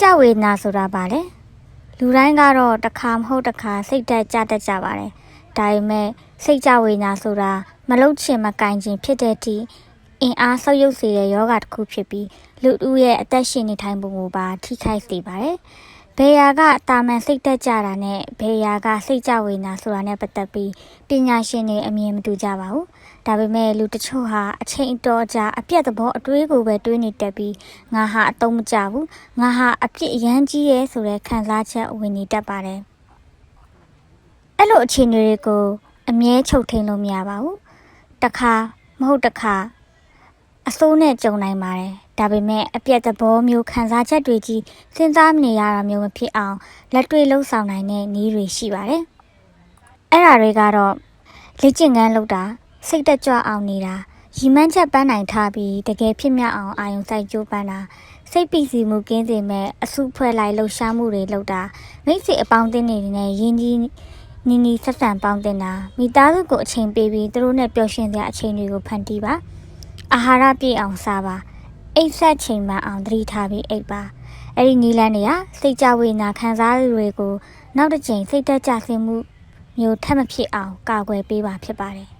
ကြဝေဒနာဆိုတာပါလေလူတိုင်းကတော့တစ်ခါမဟုတ်တစ်ခါစိတ်တက်ကြတတ်ကြပါတယ်ဒါပေမဲ့စိတ်ကြဝေဒနာဆိုတာမလုတ်ချင်မကင်ချင်ဖြစ်တဲ့အထိအင်အားဆုပ်ယုပ်စေတဲ့ယောဂတစ်ခုဖြစ်ပြီးလူဦးရဲ့အသက်ရှင်နေထိုင်ပုံကိုပါထိခိုက်စေပါတယ် ဘေယာကတာမန်စိတ်တက်ကြတာနဲ့ဘေယာကစိတ်ကြဝေဒနာဆိုတာနဲ့ပတ်သက်ပြီးပညာရှင်တွေအမြင်မတူကြပါဘူးဒါပေမဲ့လူတချို့ဟာအချိန်အတော်ကြာအပြတ်သဘောအတွေးကိုပဲတွေးနေတတ်ပြီးငါဟာအတုံးမကြဘူးငါဟာအပြစ်အရန်ကြီးရဲဆိုတဲ့ခံစားချက်ဝင်နေတတ်ပါတယ်အဲ့လိုအခြေအနေတွေကိုအမြဲချုပ်ထိန်လို့မရပါဘူးတခါမဟုတ်တခါ အစိုးနဲ့ကြုံနိုင်ပါတယ်ဒါပေမဲ့အပြတ်သဘောမျိုးခံစားချက်တွေကြီးစဉ်းစားမနေရတာမျိုးမဖြစ်အောင်လက်တွေ့လှုပ်ဆောင်နိုင်တဲ့နည်းတွေရှိပါတယ်အဲ့ဒါတွေကတော့လေ့ကျင့်ခန်းလုပ်တာစိတ်တက်ကြွအောင်နေတာရီမန်းချက်ပန်းနိုင်ထားပြီးတကယ်ဖြစ်မြောက်အောင်အာယုံစိုက်ကြိုးပမ်းတာစိတ်ပီစီမှုကင်းစေမဲ့အစုဖွဲ့လိုက်လှုပ်ရှားမှုတွေလုပ်တာမိတ်ဆွေအပေါင်းအသင်းတွေနဲ့ရင်းကြီးနီနီဆက်ဆံပေါင်းတင်တာမိသားစုကိုအချိန်ပေးပြီးသူတို့နဲ့ပျော်ရွှင်စရာအချိန်တွေကိုဖန်တီးပါ အာဟာရပြည့်အောင်စားပါအိတ်ဆက်ချိန်မှန်အောင်သတိထားပြီးအိတ်ပါအဲ့ဒီနီလန်းတွေကစိတ်ကြဝေဒနာခံစားရတွေကို နောက်တစ်ချိန်စိတ်တက်ကြဆင်းမှုမျိုးထပ်မဖြစ်အောင်ကာကွယ်ပေးပါဖြစ်ပါတယ်